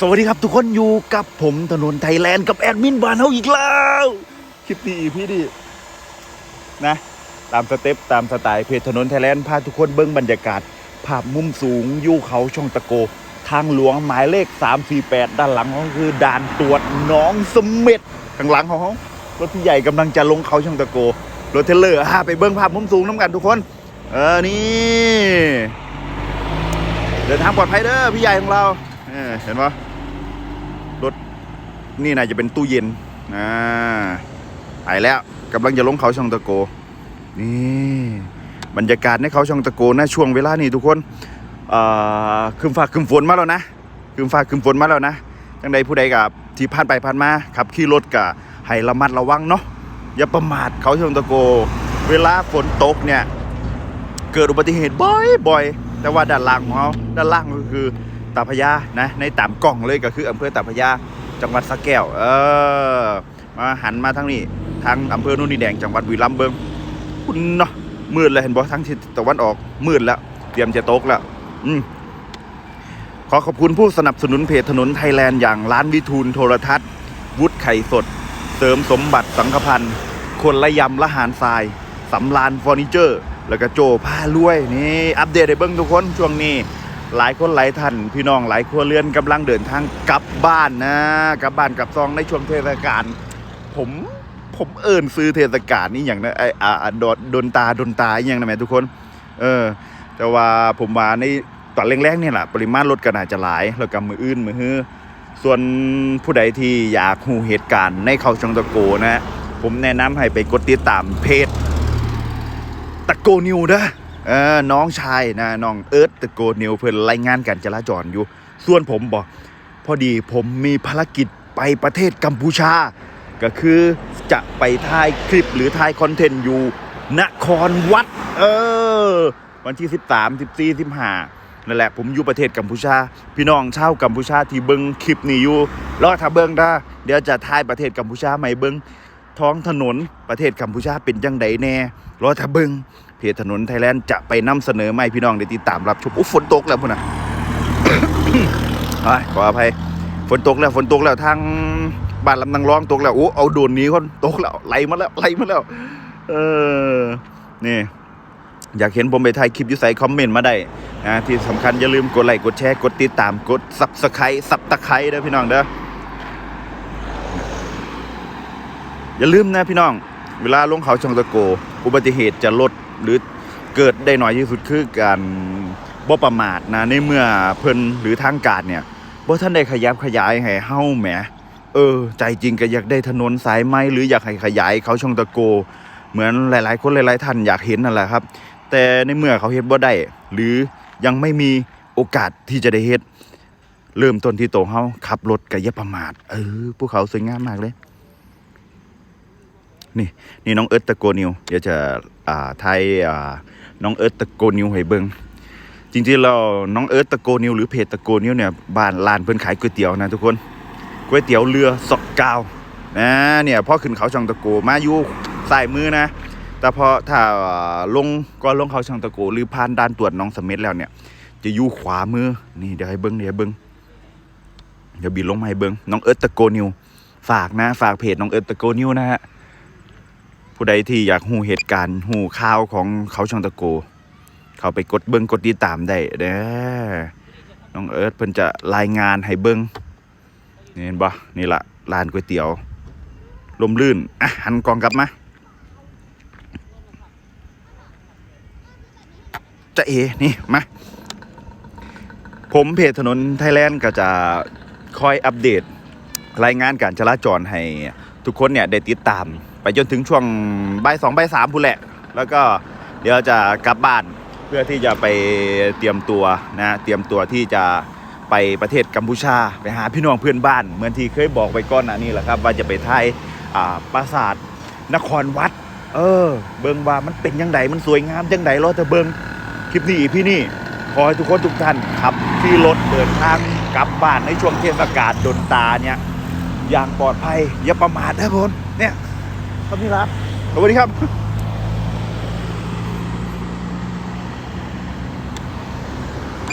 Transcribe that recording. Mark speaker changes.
Speaker 1: สวัสดีครับทุกคนอยู่กับผมถนนไทยแลนด์กับแอดมินบานเฮาอีกแล้ว คลิปนี้พี่ดินะ ตามสเต็ปตามสไตล์เพจถนนไทยแลนด์พาทุกคนเบิ้งบรรยากาศ ภาพมุมสูงยู่เขาช่องตะโก ทางหลวงหมายเลข 348 ด้านหลังของคือด่านตรวจหน้องเสเม็ดข้างหลังของเขารถพี่ใหญ่กำลังจะลงเขาช่องตะโกรถเทลเลอร์อะไปเบิ้งภาพมุมสูงน้ำกันทุกคน เออนี่เดินทางปลอดภัยเด้อพี่ใหญ่ของเรา เห็นปะรถนี่น่าจะเป็นตู้เย็นอ่าไปแล้วกำลังจะลงเขาช่องตะโก นี่บรรยากาศในเขาช่องตะโกนะช่วงเวลานี้ทุกคนเอ่อคืมฟ้าคืมฝนมาแล้วนะคืมฟ้าคืมฝนมาแล้วนะจังใดผู้ใดกับที่ผ่านไปผ่านมาขับขี่รถกับให้ระมัดระวังเนาะอย่าประมาทเขาช่องตะโก เวลาฝนตกเนี่ยเกิดอุบัติเหตุบ่อยบ่อยๆแต่ว่าด้านล่างของเขาด้านล่างก็คือ ตาพยานะในตามกล่องเลยก็คืออำเภอตาพยาจังหวัดสระแก้วเออมาหันมาทางนี้ทางอำเภอโนุ่นนี่แดงจังหวัดบุรีรัมย์เบิงคุณเนาะมืดเลยเห็นบ่ทั้งทิศตะวันออกมืดแล้ว เตรียมจะตกแล้ว อืมขอขอบคุณผู้สนับสนุนเพจถนนไทยแลนด์อย่างร้านวิทูลโทรทัศน์ วุฒิไข่สด เสริมสมบัติสังฆพันธ์ คนละยำละหารทรายสำรานเฟอร์นิเจอร์ แล้วก็โจผ้ารวย นี่ อัปเดตให้เบิ้งทุกคนช่วงนี้ หลายคนหลายท่านพี่น้องหลายครัวเรือนกำลังเดินทางกลับบ้านนะกลับบ้านกลับซองในช่วงเทศกาลผมผมเอิญซื้อเทศกาลนี่อย่างนะไออ่าอ่าดดดนตาดนตาอย่างนะแม่ทุกคน เออ แต่ว่าผมว่าในตอนแรกๆเนี่ยแหละปริมาณรถก็น่าจะหลายแล้วก็มืออื่นมือฮื้อส่วนผู้ใดที่อยากหูเหตุการณ์ในเขาชองตะโกนะ ผมแนะนำให้ไปกดติดตามเพจตะโกนิวเด้ เออน้องชายนะน้องเอิร์ธตะโกนิวเพื่อนรายงานการจราจรอยู่ ส่วนผมบอกพอดีผมมีภารกิจไปประเทศกัมพูชา ก็คือจะไปถ่ายคลิปหรือถ่ายคอนเทนต์อยู่ นครวัด เออ วันที่ 13 14 15นั่นแหละ ผมอยู่ประเทศกัมพูชา พี่น้องชาวกัมพูชาที่เบิ้งคลิปนี้อยู่รอถ้าเบิ้งได้เดี๋ยวจะถ่ายประเทศกัมพูชาใหม่เบิ้งท้องถนนประเทศกัมพูชาเป็นจังใดแน่รอถ้าเบิ้ง จถนนไทยแลนด์จะไปนำเสนอมาให้พี่น้องได้ติดตามรับชมอุ๊ยฝนตกแล้วพุ่นนะอ้ายขออภัยฝนตกแล้วฝนตกแล้วทางบ้านลำนังร้องตกแล้วโอ้เอาโดนหนี้คนตกแล้วไหลมาแล้วไหลมาแล้ว เออนี่อยากเห็นผมไปถ่ายคลิปยู่ใส่คอมเมนต์มาได้นะที่สำคัญอย่าลืมกดไลค์กดแชร์กดติดตามกดซับสไครต์ซับตะไคร้เด้อพี่น้องเด้ออย่าลืมนะพี่น้อง เวลาลงเขาชองตะโก อุบัติเหตุจะลด หรือเกิดได้น้อยที่สุดคือการบ่ประมาทนะในเมื่อเพิ่นหรือทางการเนี่ยบ่ท่านได้ขยับขยายให้เฮาแหม เออ ใจจริงก็อยากได้ถนนสายไหมหรืออยากให้ขยายเขาช่องตะโก เหมือนหลาย ๆ คนหลาย ๆ ท่านอยากเห็นนั่นแหละครับ แต่ในเมื่อเขาเฮ็ดบ่ได้หรือยังไม่มีโอกาสที่จะได้เฮ็ดเริ่มต้นที่โตเฮาขับรถก็อย่าประมาทเออภูเขาสวยงามมากเลย นี่นี่น้องเอิร์ธตะโกนิวเดี๋ยวจะอ่าไทยอ่าน้องเอิร์ธตะโกนิวให้เบิงจริงๆแล้วน้องเอิร์ธตะโกนิวหรือเพจตะโกนิวเนี่ยบ้านลานเพิ่นขายก๋วยเตี๋ยวนะทุกคนก๋วยเตี๋ยวเรือสดกาวนะเนี่ยพ่อขึ้นเขาช่องตะโกมาอยู่ซ้ายมือนะ แต่พอถ้าลงก่อนลงเขาช่องตะโกหรือผ่านด่านตรวจน้องสมเม็ดแล้วเนี่ย จะอยู่ขวามือนี่เดี๋ยวให้เบิงเดี๋ยวให้เบิงเดี๋ยวบินลงมาให้เบิงน้องเอิร์ธตะโกนิวฝากนะ ฝากเพจน้องเอิร์ธตะโกนิวนะฮะ ผู้ใดที่อยากหูเหตุการณ์หูข่าวของเขาช่องตะโก เขาไปกดเบิ้งกดติดตามได้เด้อน้องเอิร์ธเพิ่นจะรายงานให้เบิ้งนี่เห็นบ่นี่ละร้านก๋วยเตี๋ยวลมลื่นอะหันกลองกลับมาจะเอนี่มาผมเพจถนนไทยแลนด์ก็จะคอยอัปเดตรายงานการจราจรให้ทุกคนเนี่ยได้ติดตาม ไปจนถึงช่วงบ่ายสองบ่ายสามพูนแหละ แล้วก็เดี๋ยวจะกลับบ้านเพื่อที่จะไปเตรียมตัวนะเตรียมตัวที่จะไปประเทศกัมพูชา ไปหาพี่น้องเพื่อนบ้าน เหมือนที่เคยบอกไปก่อนหนะนี่แหละครับ ว่าจะไปไทยอ่าปราสาทนครวัด เออ เบิงว่ามันเป็นยังไงมันสวยงามยังไงรอจะเบิงคลิปนี้พี่นี่ขอให้ทุกคนทุกท่านขับที่รถเดินทางกลับบ้านในช่วงเทศกาลดนตาเนี่ยอย่างปลอดภัยอย่าประมาทนะคนเนี่ย ครับพี่รับสวัสดีครับ